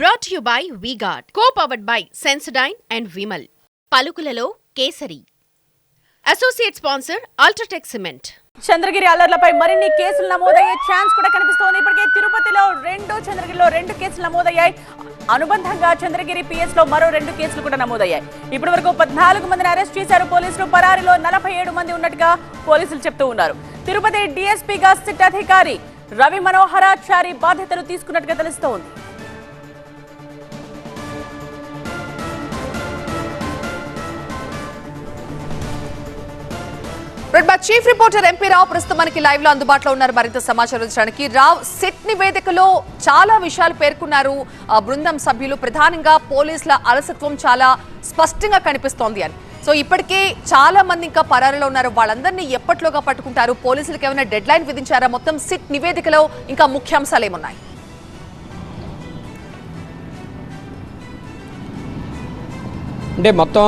Brought you by VGuard co powered by Sensodyne and Vimal పలుకులలో Kesari. Associate sponsor UltraTech cement Chandragiri అల్లర్లపై మరిన్ని కేసులు నమోదయ్యే chance కూడా కనిపిస్తోంది. ఇప్పటికే తిరుపతిలో రెండు చంద్రగిరిలో రెండు కేసులు నమోదయ్యాయి. అనుబంధంగా చంద్రగిరి పిఎస్లో మరో రెండు కేసులు కూడా నమోదయ్యాయి. ఇప్పటి వరకు పద్నాలుగు మందిని అరెస్ట్ చేశారు. పోలీసులు పరారీలో నలభై ఏడు మంది ఉన్నట్టుగా పోలీసులు చెప్తూ ఉన్నారు. తిరుపతి డిఎస్పీగా సిట్ అధికారి రవి మనోహరాచారి బాధ్యతలు తీసుకున్నట్టుగా తెలుస్తోంది. మా చీఫ్ రిపోర్టర్ ఎంపీ రావు ప్రస్తుతం మనకి లైవ్లో అందుబాటులో ఉన్నారు. మరింత సమాచారం ఇచ్చడానికి రావు సిట్ నివేదికలో చాలా విషయాలు పేర్కొన్నారు. బృందం సభ్యులు ప్రధానంగా పోలీసుల అలసత్వం చాలా స్పష్టంగా కనిపిస్తోంది అని. సో ఇప్పటికే చాలా మంది ఇంకా పరారులో ఉన్నారు. వాళ్ళందరినీ ఎప్పట్లోగా పట్టుకుంటారు? పోలీసులకు ఏమైనా డెడ్ లైన్ విధించారా? మొత్తం సిట్ నివేదికలో ఇంకా ముఖ్యాంశాలు ఏమున్నాయి? అంటే మొత్తం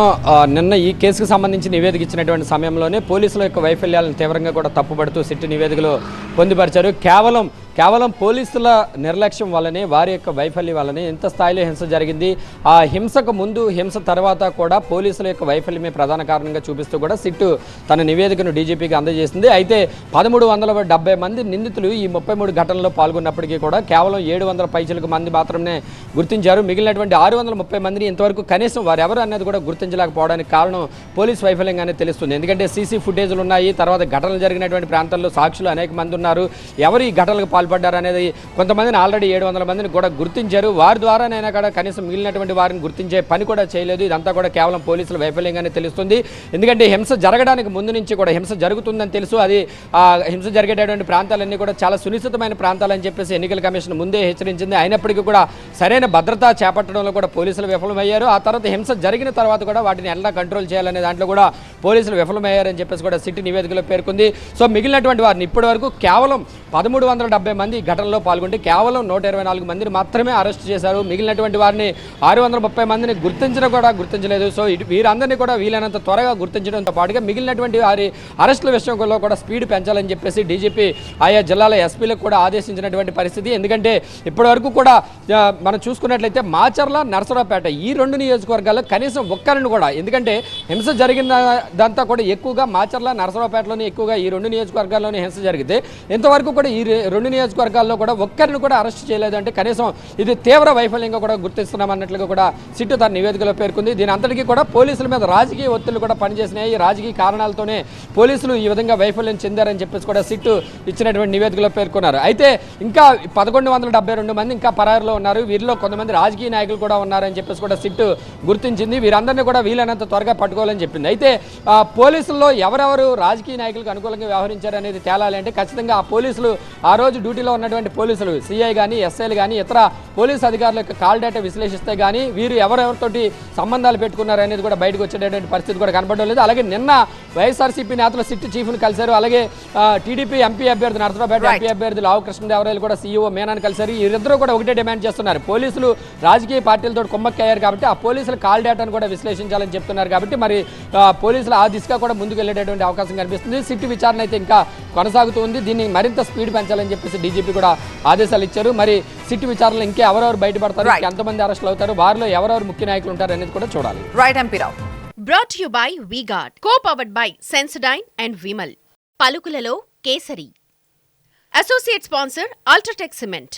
నిన్న ఈ కేసుకు సంబంధించి నివేదిక ఇచ్చినటువంటి సమయంలోనే పోలీసుల యొక్క వైఫల్యాలను తీవ్రంగా కూడా తప్పుపడుతూ సిట్టి నివేదికలో పొందుపరిచారు. కేవలం కేవలం పోలీసుల నిర్లక్ష్యం వల్లనే వారి యొక్క వైఫల్యం వల్లనే ఎంత స్థాయిలో హింస జరిగింది. ఆ హింసకు ముందు హింస తర్వాత కూడా పోలీసుల యొక్క వైఫల్యమే ప్రధాన కారణంగా చూపిస్తూ కూడా సిట్టు తన నివేదికను డీజీపీకి అందజేసింది. అయితే పదమూడు వందల డెబ్బై మంది నిందితులు ఈ ముప్పై మూడు ఘటనలో పాల్గొన్నప్పటికీ కూడా కేవలం ఏడు వందల పైచలకు మంది మాత్రమే గుర్తించారు. మిగిలినటువంటి ఆరు వందల ముప్పై మందిని ఇంతవరకు కనీసం వారెవరు అనేది కూడా గుర్తించలేకపోవడానికి కారణం పోలీస్ వైఫల్యంగానే తెలుస్తుంది. ఎందుకంటే సీసీ ఫుటేజ్లు ఉన్నాయి. తర్వాత ఘటనలు జరిగినటువంటి ప్రాంతాల్లో సాక్షులు అనేక మంది ఉన్నారు. ఎవరు ఈ ఘటనలకు పాల్పడ్డారు అనేది కొంతమందిని ఆల్రెడీ ఏడు వందల మందిని కూడా గుర్తించారు. వారి ద్వారానైనా కూడా కనీసం మిగిలినటువంటి వారిని గుర్తించే పని కూడా చేయలేదు. ఇదంతా కూడా కేవలం పోలీసుల వైఫల్యంగానే తెలుస్తుంది. ఎందుకంటే హింస జరగడానికి ముందు నుంచి కూడా హింస జరుగుతుందని తెలుసు. అది ఆ హింస జరిగేటటువంటి ప్రాంతాలన్నీ కూడా చాలా సునిశ్చితమైన ప్రాంతాలని చెప్పేసి ఎన్నికల కమిషన్ ముందే హెచ్చరించింది. అయినప్పటికీ కూడా సరైన భద్రత చేపట్టడంలో కూడా పోలీసులు విఫలమయ్యారు. ఆ తర్వాత హింస జరిగిన తర్వాత కూడా వాటిని ఎలా కంట్రోల్ చేయాలనే దాంట్లో కూడా పోలీసులు విఫలమయ్యారని చెప్పేసి కూడా సిటీ నివేదికలో పేర్కొంది. సో మిగిలినటువంటి వారిని ఇప్పటి వరకు కేవలం పదమూడు వందల డెబ్బై మంది ఘటనలో పాల్గొంటే కేవలం నూట ఇరవై నాలుగు మందిని మాత్రమే అరెస్ట్ చేశారు. మిగిలినటువంటి వారిని ఆరు వందల ముప్పై మందిని గుర్తించడం కూడా గుర్తించలేదు. సో వీరందరినీ కూడా వీలైనంత త్వరగా గుర్తించడంతో పాటుగా మిగిలినటువంటి వారి అరెస్టుల విషయంలో కూడా స్పీడ్ పెంచాలని చెప్పేసి డీజీపీ ఆయా జిల్లాల ఎస్పీలకు కూడా ఆదేశించినటువంటి పరిస్థితి. ఎందుకంటే ఇప్పటివరకు కూడా మనం చూసుకున్నట్లయితే మాచర్ల నరసరావుపేట ఈ రెండు నియోజకవర్గాల్లో కనీసం ఒక్కరిని కూడా ఎందుకంటే హింస జరిగిన దంతా కూడా ఎక్కువగా మాచర్ల నరసరావుపేటలోనే ఎక్కువగా ఈ రెండు నియోజకవర్గాల్లోనే హింస జరిగితే ఇంతవరకు కూడా ఈ రెండు నియోజకవర్గాల్లో కూడా ఒక్కరిని కూడా అరెస్ట్ చేయలేదంటే కనీసం ఇది తీవ్ర వైఫల్యంగా కూడా గుర్తిస్తున్నామన్నట్లుగా కూడా సిట్టు తన నివేదికలో పేర్కొంది. దీని అంతటికీ కూడా పోలీసుల మీద రాజకీయ ఒత్తిళ్ళు కూడా పనిచేసినాయి. రాజకీయ కారణాలతోనే పోలీసులు ఈ విధంగా వైఫల్యం చెందారని చెప్పేసి కూడా సిట్టు ఇచ్చినటువంటి నివేదికలో పేర్కొన్నారు. అయితే ఇంకా పదకొండు వందల డెబ్బై రెండు మంది ఇంకా పరారులో ఉన్నారు. వీరిలో కొంతమంది రాజకీయ నాయకులు కూడా ఉన్నారని చెప్పేసి కూడా సిట్టు గుర్తించింది. వీరందరినీ కూడా వీలైనంత త్వరగా పట్టుకోవాలని చెప్పింది. అయితే పోలీసుల్లో ఎవరెవరు రాజకీయ నాయకులకు అనుకూలంగా వ్యవహరించారు అనేది తేలాలి అంటే ఖచ్చితంగా ఆ పోలీసులు ఆ రోజు డ్యూటీలో ఉన్నటువంటి పోలీసులు సిఐ కానీ ఎస్ఐలు కానీ ఇతర పోలీసు అధికారుల యొక్క కాల్ డేటా విశ్లేషిస్తే కానీ వీరు ఎవరెవరితోటి సంబంధాలు పెట్టుకున్నారు అనేది కూడా బయటకు వచ్చేటటువంటి పరిస్థితి కూడా కనపడడం లేదు. అలాగే నిన్న వైఎస్ఆర్సీపీ నేతలు సిట్ చీఫ్ను కలిశారు. అలాగే టీడీపీ ఎంపీ అభ్యర్థి నరసరావుపేట. ఎంపీ అభ్యర్థి లావు కృష్ణదేవరాయలు కూడా సీఈఓ మేనాన్ని కలిశారు. వీరిద్దరూ కూడా ఒకటే డిమాండ్ చేస్తున్నారు. పోలీసులు రాజకీయ పార్టీలతో కుమ్మక్కయ్యారు కాబట్టి ఆ పోలీసుల కాల్ డేటాను కూడా విశ్లేషించాలని చెప్తున్నారు కాబట్టి మరి పోలీసులు ఆ దిశగా కూడా ముందుకు వెళ్ళేటటువంటి అవకాశం కనిపిస్తుంది. సిట్ విచారణ అయితే ఇంకా కొనసాగుతుంది దీన్ని మరింత స్పీడ్ పెంచాలని చెప్పేసి డీజీపీ కూడా ఆదేశాలు ఇచ్చారు. మరి సిట్ విచారణలో ఇంకా ఎవరెవరు బయటపడతారు? ఎంతమంది అరెస్టులు అవుతారు? వారిలో ఎవరెవరు ముఖ్య నాయకులు ఉంటారు అనేది కూడా చూడాలి. Right MP Rao brought you by VGuard co powered by Sensodyne and Vimal పలుకులలో Kesari. Associate sponsor UltraTech cement